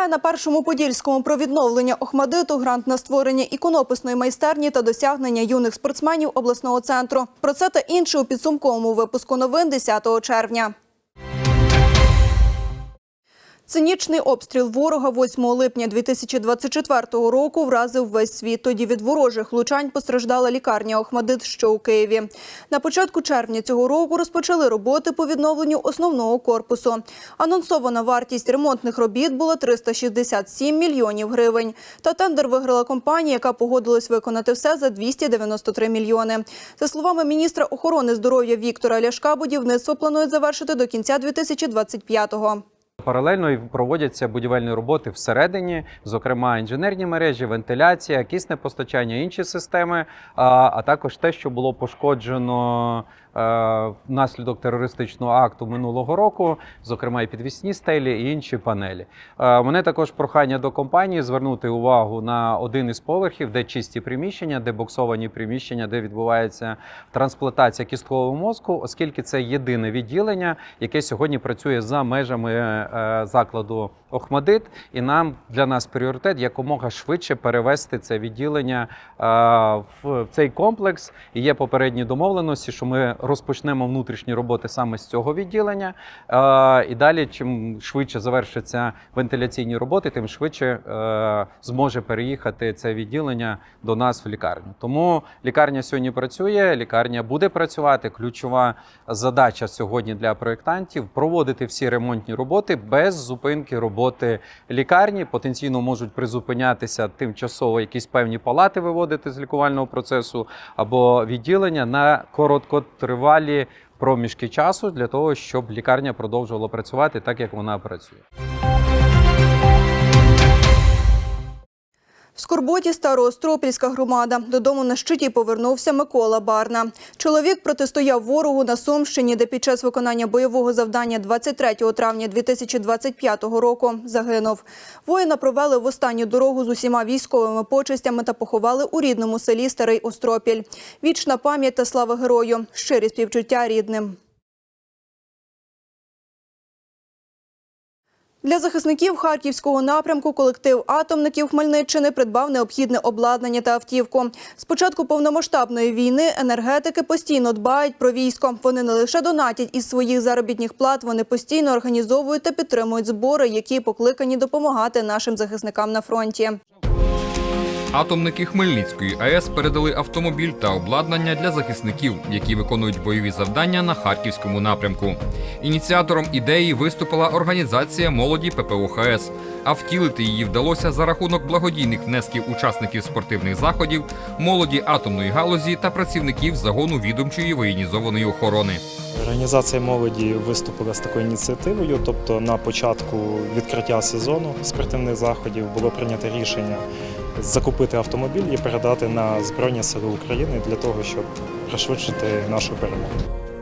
Вітаю на першому подільському про відновлення Охмадиту, грант на створення іконописної майстерні та досягнення юних спортсменів обласного центру. Про це та інше у підсумковому випуску новин 10 червня. Цинічний обстріл ворога 8 липня 2024 року вразив весь світ. Тоді від ворожих влучань постраждала лікарня Охмадит, що у Києві. На початку червня цього року розпочали роботи по відновленню основного корпусу. Анонсована вартість ремонтних робіт була 367 мільйонів гривень. Та тендер виграла компанія, яка погодилась виконати все за 293 мільйони. За словами міністра охорони здоров'я Віктора Ляшка, будівництво планують завершити до кінця 2025-го. Паралельно проводяться будівельні роботи всередині, зокрема інженерні мережі, вентиляція, кисне постачання, інші системи, а, також те, що було пошкоджено внаслідок терористичного акту минулого року, зокрема і підвісні стелі і інші панелі. Е, Мене також прохання до компанії звернути увагу на один із поверхів, де чисті приміщення, де боксовані приміщення, де відбувається трансплантація кісткового мозку, оскільки це єдине відділення, яке сьогодні працює за межами е, закладу Охмадит, і нам для нас пріоритет якомога швидше перевести це відділення е, в цей комплекс. І є попередні домовленості, що ми розпочнемо внутрішні роботи саме з цього відділення. Е, І далі, чим швидше завершаться вентиляційні роботи, тим швидше е, зможе переїхати це відділення до нас в лікарню. Тому лікарня сьогодні працює, лікарня буде працювати. Ключова задача сьогодні для проєктантів проводити всі ремонтні роботи без зупинки роботи лікарні. Потенційно можуть призупинятися тимчасово якісь певні палати виводити з лікувального процесу або відділення на короткотривалі проміжки часу для того, щоб лікарня продовжувала працювати так, як вона працює. Скорботі Староостропільська громада. Додому на щиті повернувся Микола Барна. Чоловік протистояв ворогу на Сумщині, де під час виконання бойового завдання 23 травня 2025 року загинув. Воїна провели в останню дорогу з усіма військовими почестями та поховали у рідному селі Старий Остропіль. Вічна пам'ять та слава герою. Щирі співчуття рідним. Для захисників харківського напрямку колектив атомників Хмельниччини придбав необхідне обладнання та автівку. З початку повномасштабної війни енергетики постійно дбають про військо. Вони не лише донатять із своїх заробітних плат, вони постійно організовують та підтримують збори, які покликані допомагати нашим захисникам на фронті. Атомники Хмельницької АЕС передали автомобіль та обладнання для захисників, які виконують бойові завдання на харківському напрямку. Ініціатором ідеї виступила організація молоді ППО. А втілити її вдалося за рахунок благодійних внесків учасників спортивних заходів, молоді атомної галузі та працівників загону відомчої воєнізованої охорони. Організація молоді виступила з такою ініціативою. Тобто, на початку відкриття сезону спортивних заходів було прийнято рішення закупити автомобіль і передати на Збройні Сили України для того, щоб пришвидшити нашу перемогу.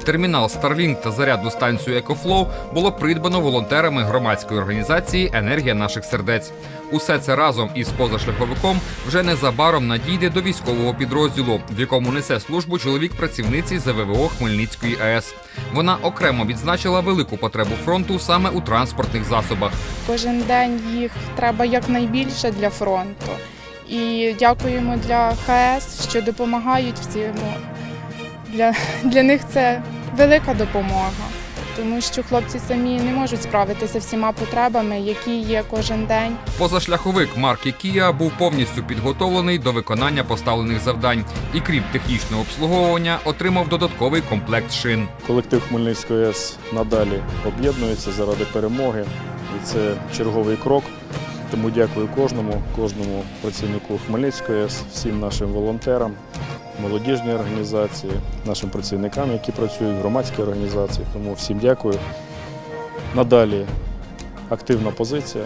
Термінал Starlink та зарядну станцію EcoFlow було придбано волонтерами громадської організації Енергія наших сердець. Усе це разом із позашляховиком вже незабаром надійде до військового підрозділу, в якому несе службу чоловік працівниці ЗВВО Хмельницької АЕС. Вона окремо відзначила велику потребу фронту саме у транспортних засобах. Кожен день їх треба якнайбільше для фронту. І дякуємо для ХС, що допомагають в цьому. Для, для них це велика допомога, тому що хлопці самі не можуть справитися всіма потребами, які є кожен день. Позашляховик марки Kia був повністю підготовлений до виконання поставлених завдань і, крім технічного обслуговування, отримав додатковий комплект шин. Колектив Хмельницької АЕС надалі об'єднується заради перемоги, і це черговий крок. Тому дякую кожному, кожному працівнику Хмельницької всім нашим волонтерам, молодіжній організації, нашим працівникам, які працюють в громадській організації. Тому всім дякую. Надалі активна позиція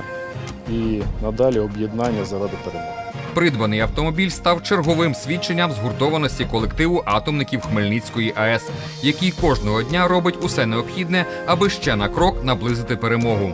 і надалі об'єднання заради перемоги. Придбаний автомобіль став черговим свідченням згуртованості колективу атомників Хмельницької АЕС, який кожного дня робить усе необхідне, аби ще на крок наблизити перемогу.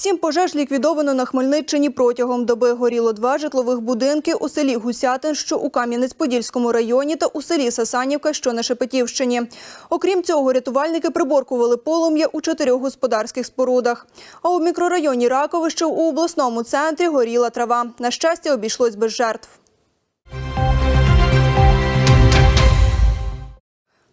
Сім пожеж ліквідовано на Хмельниччині протягом доби. Горіло два житлових будинки у селі Гусятин, що у Кам'янець-Подільському районі, та у селі Сасанівка, що на Шепетівщині. Окрім цього, рятувальники приборкували полум'я у чотирьох господарських спорудах. А у мікрорайоні Раковище у обласному центрі горіла трава. На щастя, обійшлось без жертв.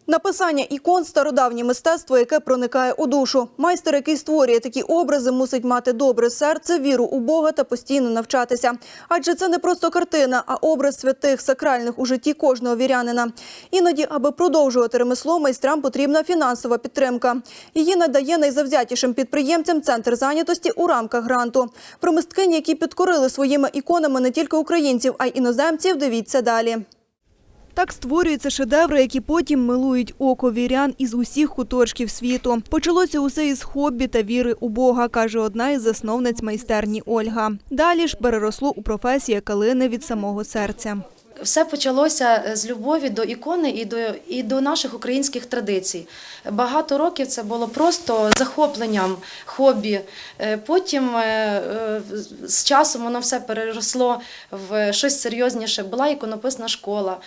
Написання ікон стародавнє мистецтво, яке проникає у душу. Майстер, який створює такі образи, мусить мати добре серце, віру у Бога та постійно навчатися. Адже це не просто картина, а образ святих сакральних у житті кожного вірянина. Іноді, аби продовжувати ремесло, майстрам потрібна фінансова підтримка. Її надає найзавзятішим підприємцям центр зайнятості у рамках гранту. Про мисткині, які підкорили своїми іконами не тільки українців, а й іноземців. Дивіться далі. Так створюються шедеври, які потім милують око вірян із усіх куточків світу. Почалося усе із хобі та віри у Бога, каже одна із засновниць майстерні Ольга. Далі ж переросло у професію калини від самого серця. Все почалося е, з любові до ікони і до, і до наших українських традицій. Багато років це було просто захопленням, хобі. Е, Потім е, з часом воно все переросло в щось серйозніше. Була іконописна школа,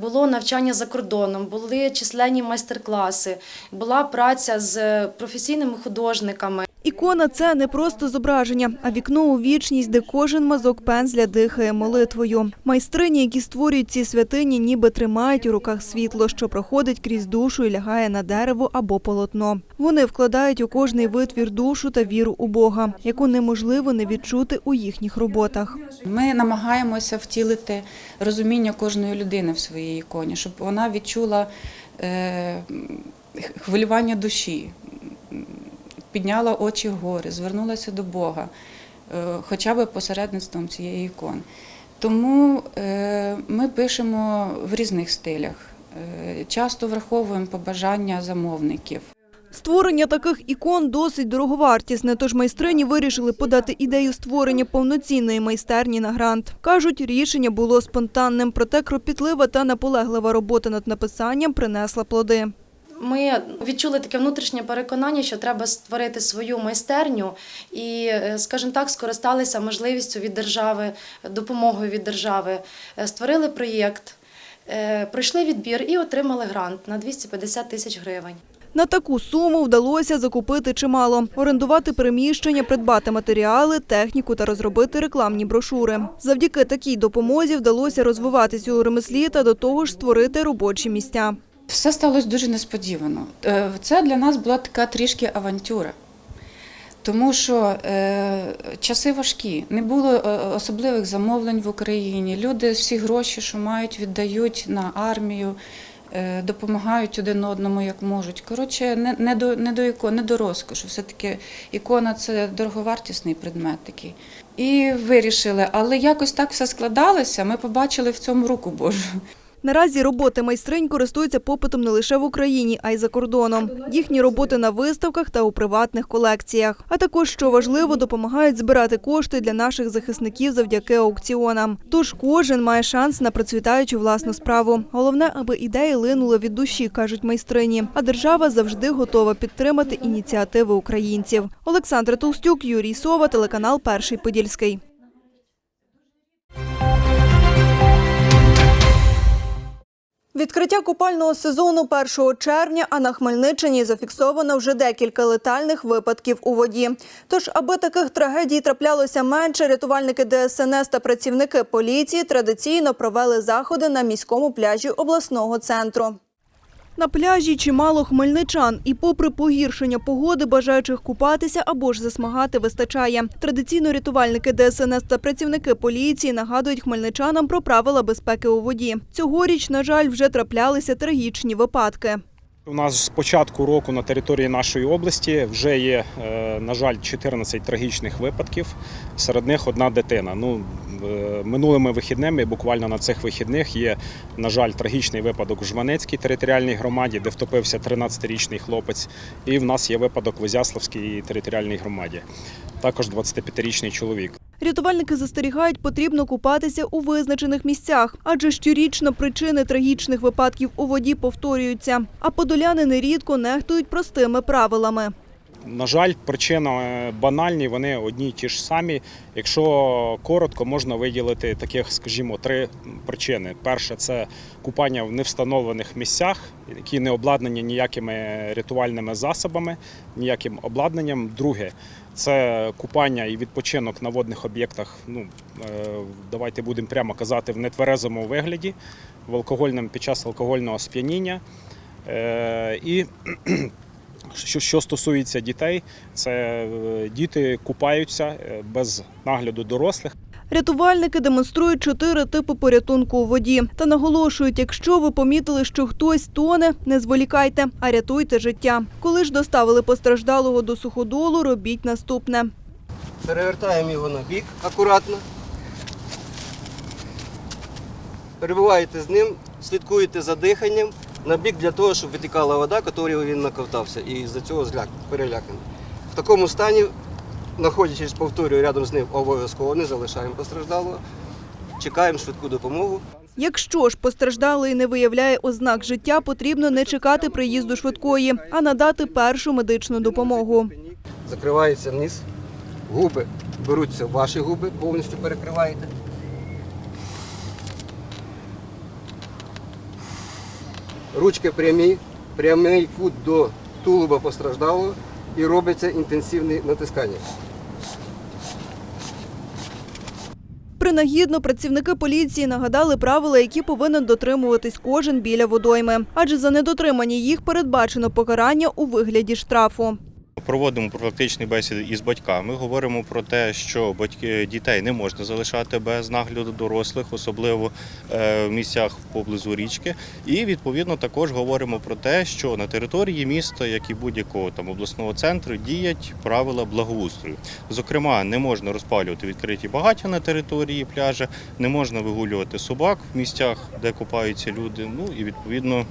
було навчання за кордоном, були численні майстер-класи, була праця з професійними художниками. Ікона це не просто зображення, а вікно у вічність, де кожен мазок пензля дихає молитвою. Майстрині, які створюють ці святині, ніби тримають у руках світло, що проходить крізь душу і лягає на дерево або полотно. Вони вкладають у кожний витвір душу та віру у Бога, яку неможливо не відчути у їхніх роботах. Ми намагаємося втілити розуміння кожної людини в своїй іконі, щоб вона відчула е, хвилювання душі, підняла очі вгори, звернулася до Бога, е, хоча б посередництвом цієї ікони. Тому е, ми пишемо в різних стилях. Е, Часто враховуємо побажання замовників. Створення таких ікон досить дороговартісне, тож майстрині вирішили подати ідею створення повноцінної майстерні на грант. Кажуть, рішення було спонтанним, проте кропітлива та наполеглива робота над написанням принесла плоди. Ми відчули таке внутрішнє переконання, що треба створити свою майстерню і, е, скажімо так, скористалися можливістю від держави, допомогою від держави. Е, Створили проєкт, е, пройшли відбір і отримали грант на 250 тисяч гривень. На таку суму вдалося закупити чимало, орендувати приміщення, придбати матеріали, техніку та розробити рекламні брошури. Завдяки такій допомозі вдалося розвиватися у ремеслі та до того ж створити робочі місця. Все сталося дуже несподівано. Е, Це для нас була така трішки авантюра. Тому що е, часи важкі, не було е, особливих замовлень в Україні. Люди всі гроші, що мають, віддають на армію, е, допомагають один одному як можуть. Коротше, не, не, до, не, до ікон, не до розкошу. Все-таки ікона це дороговартісний предмет такий. І вирішили, але якось так все складалося. Ми побачили в цьому руку Божу. Наразі роботи майстринь користуються попитом не лише в Україні, а й за кордоном. Їхні роботи на виставках та у приватних колекціях. А також, що важливо, допомагають збирати кошти для наших захисників завдяки аукціонам. Тож кожен має шанс на процвітаючу власну справу. Головне, аби ідеї линули від душі, кажуть майстрині. А держава завжди готова підтримати ініціативи українців. Олександра Толстюк, Юрій Сова, телеканал Перший Подільський. Відкриття купального сезону 1 червня, а на Хмельниччині зафіксовано вже декілька летальних випадків у воді. Тож, аби таких трагедій траплялося менше, рятувальники ДСНС та працівники поліції традиційно провели заходи на міському пляжі обласного центру. На пляжі чимало хмельничан, і попри погіршення погоди, бажаючих купатися або ж засмагати вистачає. Традиційно рятувальники ДСНС та працівники поліції нагадують хмельничанам про правила безпеки у воді. Цьогоріч, на жаль, вже траплялися трагічні випадки. У нас з початку року на території нашої області вже є, е, на жаль, 14 трагічних випадків. Серед них одна дитина. Ну, е, минулими вихідними, буквально на цих вихідних, є, на жаль, трагічний випадок в Жванецькій територіальній громаді, де втопився 13-річний хлопець. І в нас є випадок в Ізяславській територіальній громаді. Також 25-річний чоловік. Рятувальники застерігають, потрібно купатися у визначених місцях, адже щорічно причини трагічних випадків у воді повторюються. А подоляни нерідко нехтують простими правилами. На жаль, причини банальні, вони одні й ті ж самі. Якщо коротко, можна виділити таких, скажімо, три причини. Перше це купання в невстановлених місцях, які не обладнані ніякими рятувальними засобами, ніяким обладнанням. Друге це купання і відпочинок на водних об'єктах. Ну е, давайте будемо прямо казати, в нетверезому вигляді, в алкогольному під час алкогольного сп'яніння. Е, І що, що стосується дітей, це е, діти купаються е, без нагляду дорослих. Рятувальники демонструють чотири типи порятунку у воді та наголошують, якщо ви помітили, що хтось тоне, не зволікайте, а рятуйте життя. Коли ж доставили постраждалого до суходолу, робіть наступне. Перевертаємо його на бік акуратно. Перебуваєте з ним, слідкуєте за диханням на бік для того, щоб витікала вода, якою він наковтався, і з-за цього зляк, переляканий. В такому стані, знаходячись, повторюю, рядом з ним обов'язково не залишаємо постраждалого, чекаємо швидку допомогу. Якщо ж постраждалий не виявляє ознак життя, потрібно не чекати приїзду швидкої, а надати першу медичну допомогу. Закривається низ, губи беруться ваші губи, повністю перекриваєте. Ручки прямі, прямий кут до тулуба постраждалого і робиться інтенсивне натискання. Принагідно працівники поліції нагадали правила, які повинен дотримуватись кожен біля водойми, адже за недотримання їх передбачено покарання у вигляді штрафу. Проводимо профілактичні бесіди із батьками. Говоримо про те, що батьки дітей не можна залишати без нагляду дорослих, особливо е, в місцях поблизу річки. І відповідно також говоримо про те, що на території міста, як і будь-якого там обласного центру, діють правила благоустрою. Зокрема, не можна розпалювати відкриті багаття на території пляжа, не можна вигулювати собак в місцях, де купаються люди. Ну і відповідно.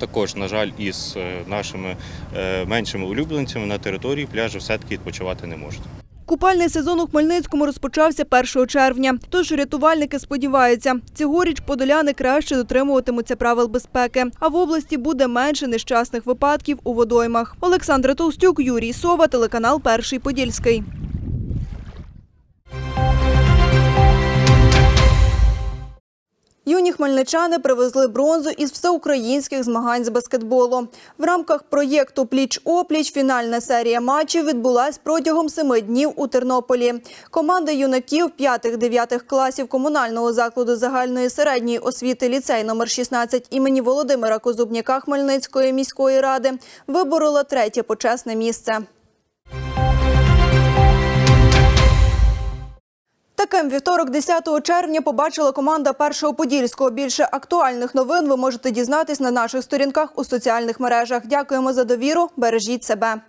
Також, на жаль, із е, нашими е, меншими улюбленцями на території пляжу все-таки відпочивати не можна. Купальний сезон у Хмельницькому розпочався 1 червня. Тож рятувальники сподіваються, цьогоріч подоляни краще дотримуватимуться правил безпеки, а в області буде менше нещасних випадків у водоймах. Олександра Толстюк, Юрій Сова, телеканал Перший Подільський. Хмельничани привезли бронзу із всеукраїнських змагань з баскетболу. В рамках проєкту Пліч-опліч фінальна серія матчів відбулась протягом семи днів у Тернополі. Команда юнаків 5-9 класів комунального закладу загальної середньої освіти ліцей номер 16 імені Володимира Козубняка Хмельницької міської ради виборола третє почесне місце. Таким вівторок, 10 червня, побачила команда першого подільського. Більше актуальних новин ви можете дізнатись на наших сторінках у соціальних мережах. Дякуємо за довіру. Бережіть себе.